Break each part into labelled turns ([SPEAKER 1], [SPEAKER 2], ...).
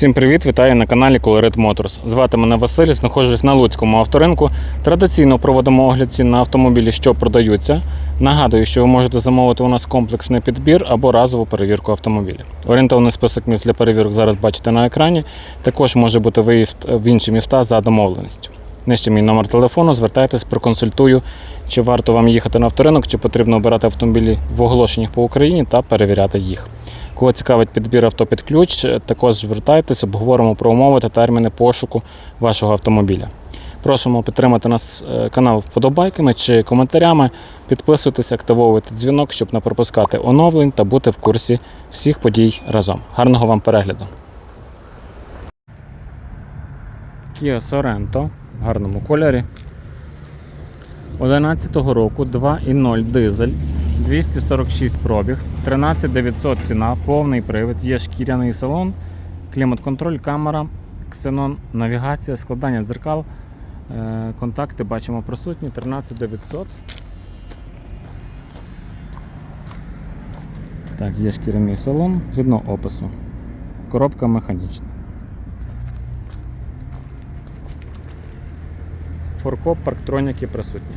[SPEAKER 1] Усім привіт! Вітаю на каналі Colorit Motors. Звати мене Василь, знаходжусь на Луцькому авторинку. Традиційно проводимо огляд цін на автомобілі, що продаються. Нагадую, що ви можете замовити у нас комплексний підбір або разову перевірку автомобіля. Орієнтовний список міст для перевірок зараз бачите на екрані. Також може бути виїзд в інші міста за домовленістю. Нижче мій номер телефону, звертайтесь, проконсультую, чи варто вам їхати на авторинок, чи потрібно обирати автомобілі в оголошеннях по Україні та перевіряти їх. Кого цікавить підбір авто під ключ, також звертайтесь, обговоримо про умови та терміни пошуку вашого автомобіля. Просимо підтримати нас е, канал вподобайками чи коментарями. Підписуйтесь, активовуйте дзвінок, щоб не пропускати оновлень та бути в курсі всіх подій разом. Гарного вам перегляду. Kia Sorento гарному кольорі. 11 року 2.0 дизель, 246 пробіг, 13900 ціна, повний привід, є шкіряний салон, клімат-контроль, камера, ксенон, навігація, складання дзеркал. Е, Контакти бачимо присутні 13900. Так, є шкіряний салон, згідно опису. Коробка механічна. Форкоп, парктроніки присутні.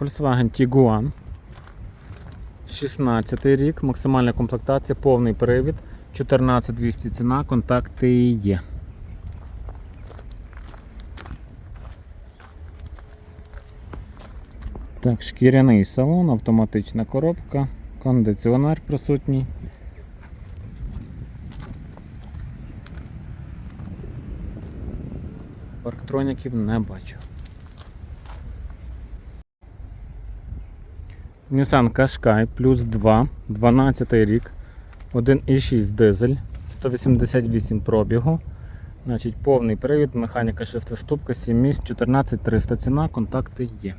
[SPEAKER 1] Volkswagen Tiguan. 16 рік, максимальна комплектація, повний привід, 14200 ціна, контакти є. Так, шкіряний салон, автоматична коробка, кондиціонер присутній. Парктроніків не бачу. Nissan Qashqai плюс 2, 12 рік, 1,6 дизель, 188 пробігу. Значить, повний привід, механіка шестиступка, 7 місць, 14300 ціна, контакти є.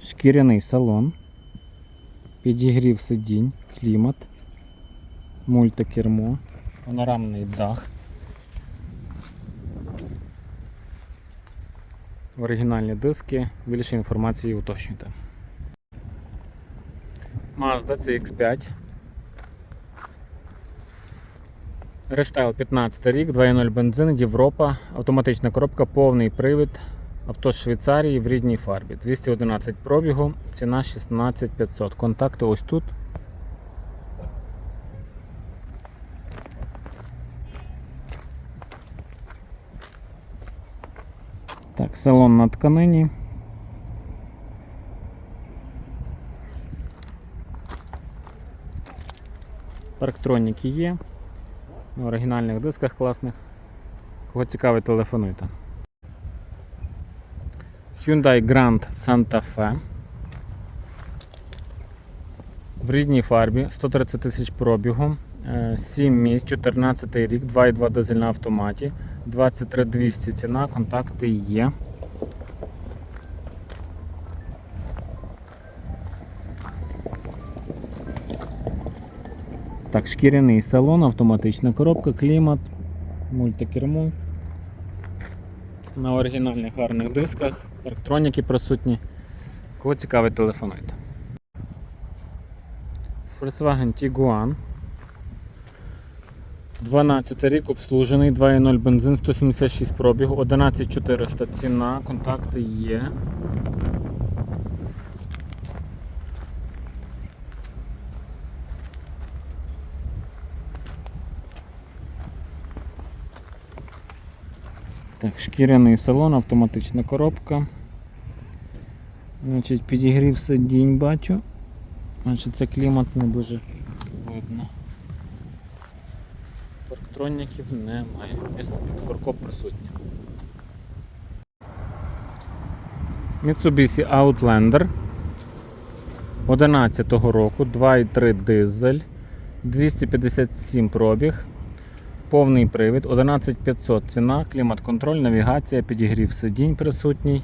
[SPEAKER 1] Шкіряний салон, підігрів сидінь, клімат, мультикермо, панорамний дах. оригінальні диски, більше інформації уточнюйте. Mazda CX5. Рестайл 15 рік, 2.0 бензин, Європа, автоматична коробка, повний привід. Авто з Швейцарії в рідній фарбі. 211 пробігу, ціна 16500. Контакти ось тут. Так, салон на тканині. Парктроніки є. На оригінальних дисках класних. Кого цікавить, телефонуйте. Hyundai Grand Santa Fe. В рідній фарбі 130 тисяч пробігу. 7 місць, 14 рік, 2,2 дизель на автоматі, 23 200 ціна, контакти є. Так, шкіряний салон, автоматична коробка, клімат, мультикермо. На оригінальних гарних дисках, електроніки присутні. Кого цікавить, телефонуйте. Volkswagen Tiguan. 12 рік обслужений, 2.0 бензин, 176 пробігу, 11400 ціна, контакти є. Так, шкіряний салон, автоматична коробка. Значить, підігрів сидінь бачу. Значить, це клімат не дуже видно. Парктроніків немає. Місце під форкоп присутнє. Mitsubishi Outlander 11 року, 2,3 дизель, 257 пробіг, повний привід, 11500 ціна, клімат-контроль, навігація, підігрів сидінь присутній.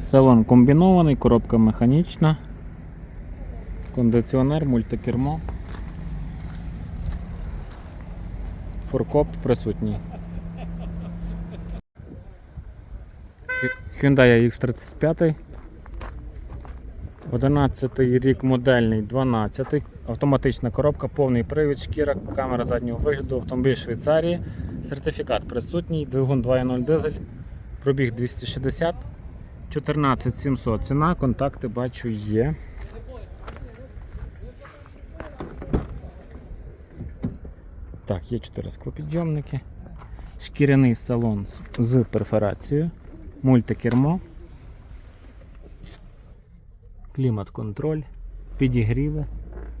[SPEAKER 1] Салон комбінований, коробка механічна. Кондиціонер, мультикермо. Форкоп присутній. Hyundai X35. 11 рік модельний 12. Автоматична коробка, повний привід, шкіра, камера заднього вигляду, автомобіль Швейцарії. Сертифікат присутній, двигун 2.0 дизель, пробіг 260, 14700 ціна, контакти бачу є. Так, є 4 склопідйомники. Шкіряний салон з- перфорацією, мультикермо, клімат-контроль, підігріви,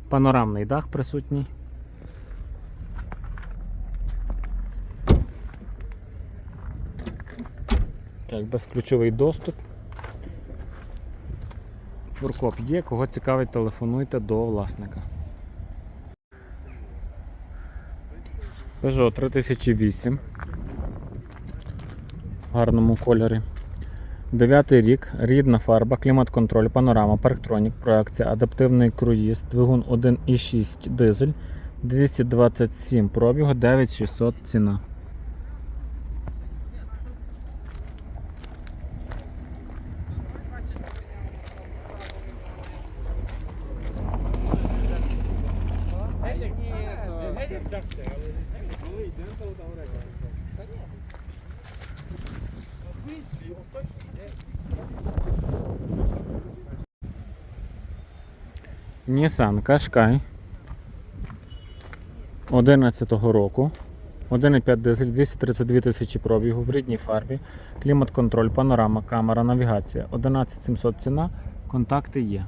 [SPEAKER 1] панорамний дах присутній. Так, безключовий доступ. Фуркоп є, кого цікавить, телефонуйте до власника. Peugeot 3008 в гарному кольорі. Дев'ятий рік, рідна фарба, клімат-контроль, панорама, парктронік, проекція, адаптивний круїз, двигун 1,6 дизель, 227 пробігу, 9600 ціна. Nissan Qashqai 11 року. 1,5 дизель, 232 тисячі пробігу в рідній фарбі, клімат-контроль, панорама, камера, навігація. 11700 ціна, контакти є.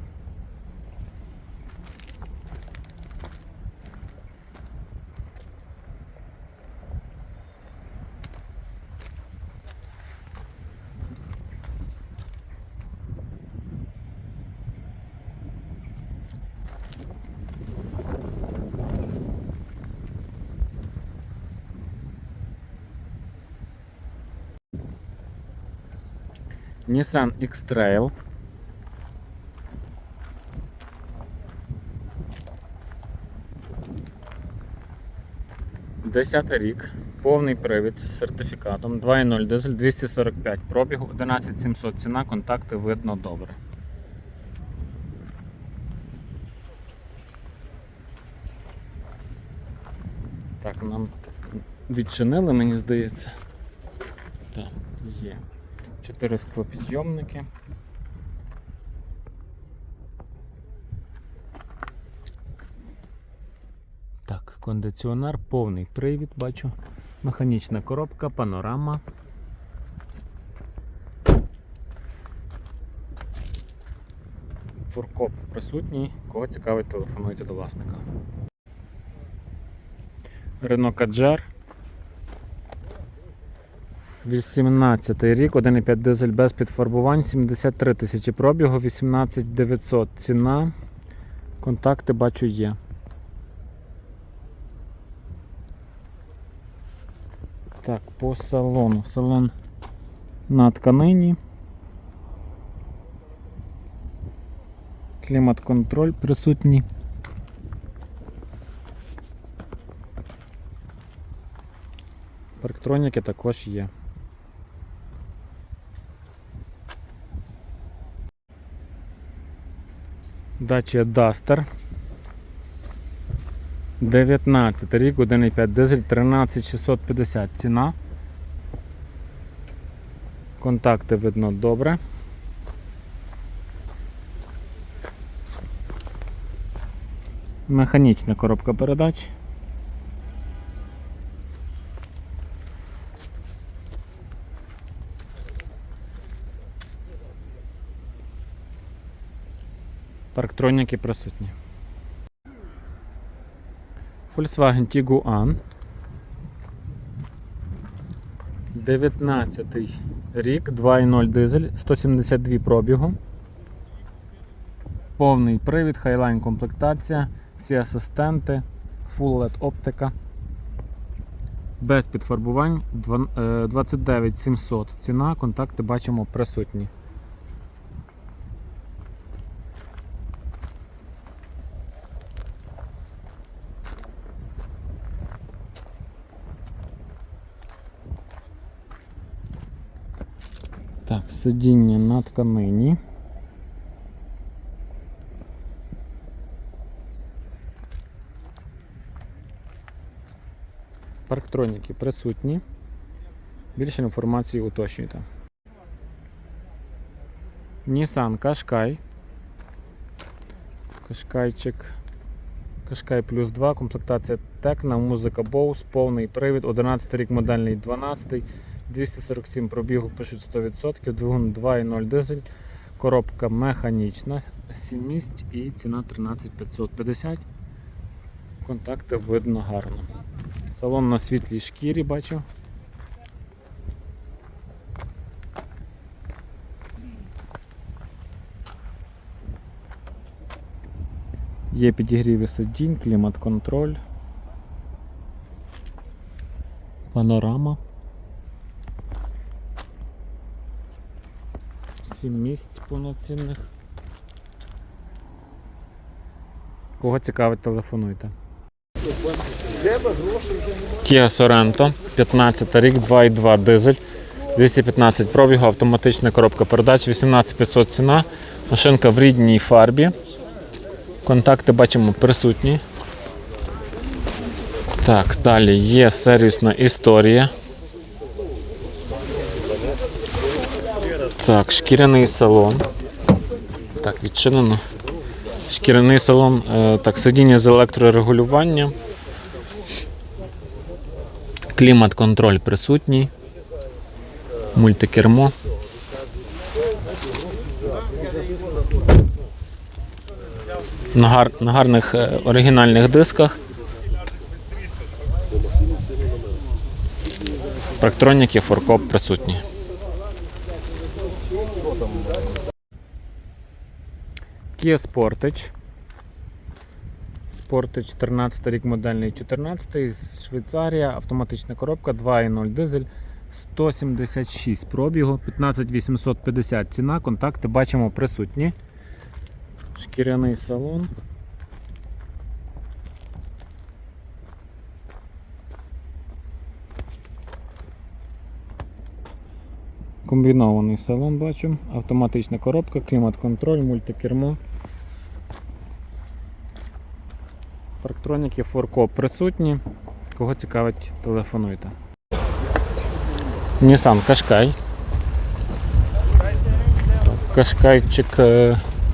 [SPEAKER 1] Nissan X-Trail. Десятий рік, повний привід з сертифікатом 2.0 дизель 245 пробігу, 11700 ціна, контакти видно добре. Так, нам відчинили, мені здається. Так, є. Чотири склопідйомники. Так, кондиціонер, повний привід, бачу. Механічна коробка, панорама. Фуркоп присутній. Кого цікавить, телефонуйте до власника. Renault Kadjar 18 рік, 1,5 дизель без підфарбувань, 73 тисячі пробігу, 18 900 ціна. Контакти бачу є. Так, по салону. Салон на тканині. Клімат-контроль присутній. Парктроніки також є. Dacia Duster. 19 рік, 1,5 дизель, 13650 ціна. Контакти видно добре. Механічна коробка передач. Парктроніки присутні. Volkswagen Tiguan. 19 рік, 2.0 дизель, 172 пробігу. Повний привід, хайлайн комплектація, всі асистенти, Full LED оптика. Без підфарбувань 29 700 ціна, контакти бачимо присутні. Так, сидіння на тканині. Парктроніки присутні. Більше інформації уточнюйте. Nissan Qashqai. Qashqaiчик. Qashqai плюс 2, комплектація Tecna, музика Bose, повний привід, 11 рік модельний 12, 247 пробігу пишуть 100%, двигун 2.0 дизель, коробка механічна, 7 місць і ціна 13550. Контакти видно гарно. Салон на світлій шкірі бачу. Є підігріви сидінь, клімат-контроль, панорама. Сім місць повноцінних. Кого цікавить, телефонуйте. Kia Sorento, 15 рік, 2.2 дизель, 215 пробігу, автоматична коробка передач, 18500 ціна, машинка в рідній фарбі. Контакти бачимо присутні. Так, далі є сервісна історія. Так, шкіряний салон. Так, відчинено. Шкіряний салон, е, так, сидіння з електрорегулюванням. Клімат-контроль присутній. Мультикермо. На, гар, на гарних е, оригінальних дисках. Парктроніки, форкоп присутні. Kia Sportage. Sportage 14 рік модельний 14 з Швейцарія, автоматична коробка 2.0 дизель 176 пробігу, 15850 ціна, контакти бачимо присутні. Шкіряний салон. Комбінований салон бачу, автоматична коробка, клімат-контроль, мультикермо. Парктроніки форкоп присутні. Кого цікавить, телефонуйте. Nissan Qashqai. Кашкайчик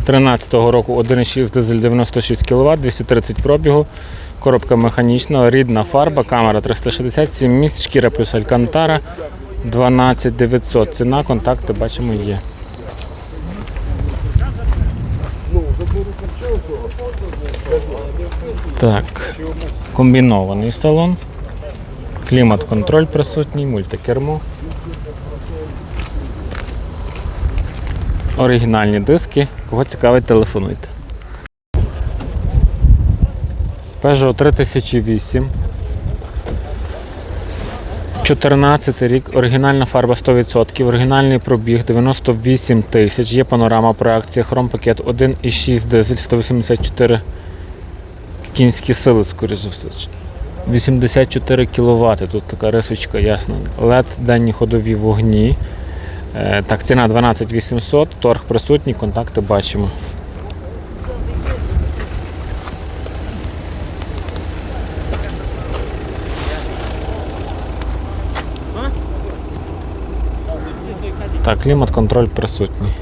[SPEAKER 1] 13-го року 1,6 дизель 96 кВт, 230 пробігу, коробка механічна, рідна фарба, камера 360, 7 місць, шкіра плюс алькантара, 12 900. Ціна, контакти бачимо є. Так, комбінований салон, клімат-контроль присутній, мультикермо. Оригінальні диски. Кого цікавить, телефонуйте. Peugeot 3008. 14 рік, оригінальна фарба 100%, оригінальний пробіг 98 тисяч, є панорама проекція, хромпакет 1,6 дизель 184 кінські сили, скоріш за все. 84 кВт, тут така рисочка, ясно. LED, денні ходові вогні. Е, Так, ціна 12 800, торг присутній, контакти бачимо. Так, клімат-контроль присутній.